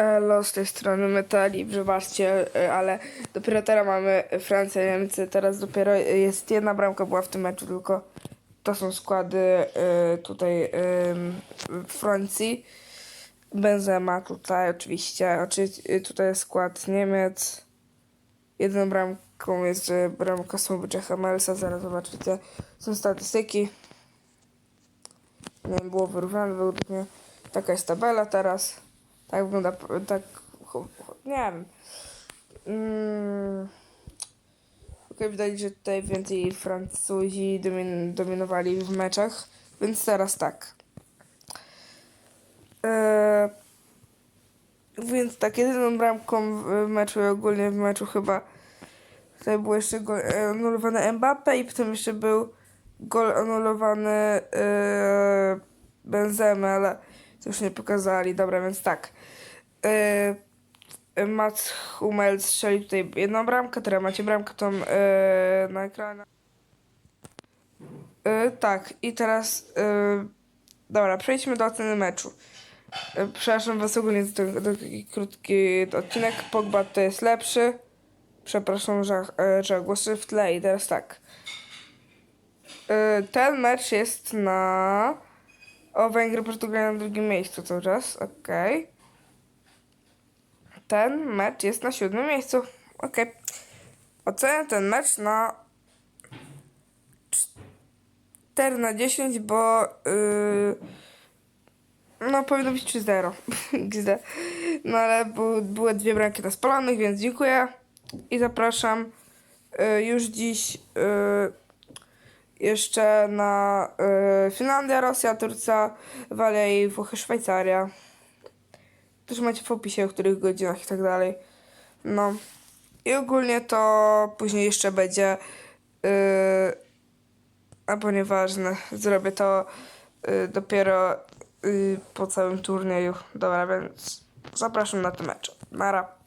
Elo, z tej strony Metali, wybaczcie, e, ale dopiero teraz mamy Francja, Niemcy, teraz dopiero jest jedna bramka była w tym meczu, tylko to są składy e, tutaj w Francji. Benzema tutaj oczywiście, oczywiście tutaj jest skład Niemiec. Jedną bramką jest e, bramka Słowicza Hamelsa, zaraz zobaczycie, są statystyki. Nie było wyrównane według mnie. Taka jest tabela teraz. Tak wygląda, tak, nie wiem. Mm. Okej, widać, że tutaj więcej Francuzi domin, dominowali w meczach, więc teraz tak. Eee, więc tak, jedyną bramką w meczu ogólnie w meczu chyba tutaj było jeszcze gol e, anulowany Mbappe i potem jeszcze był gol anulowany e, Benzema, ale to już nie pokazali. Dobra, więc tak. E, Mats Hummels strzelił tutaj jedną bramkę, teraz macie bramkę tą e, na ekranie. E, tak, i teraz dobra, przejdźmy do oceny meczu. Przepraszam was ogólnie za taki krótki odcinek. Pogba to jest lepszy. Przepraszam, że, e, że głosy w tle i teraz tak. Ten mecz jest na... O, Węgry, Portugalia na drugim miejscu cały czas. Okej. Ten mecz jest na siódmym miejscu. Okej. Oceniam ten mecz na 4 na 10, bo yy, no powinno być 3-0 XD. No ale były dwie bramki na spalonych, więc dziękuję i zapraszam yy, już dziś yy, jeszcze na yy, Finlandia, Rosja, Turcja, Walia i Włochy, Szwajcaria. Też macie w opisie, o których godzinach i tak dalej. No. I ogólnie to później jeszcze będzie. Yy, albo nieważne, zrobię to yy, dopiero yy, po całym turnieju. Dobra, więc zapraszam na ten mecz. Nara.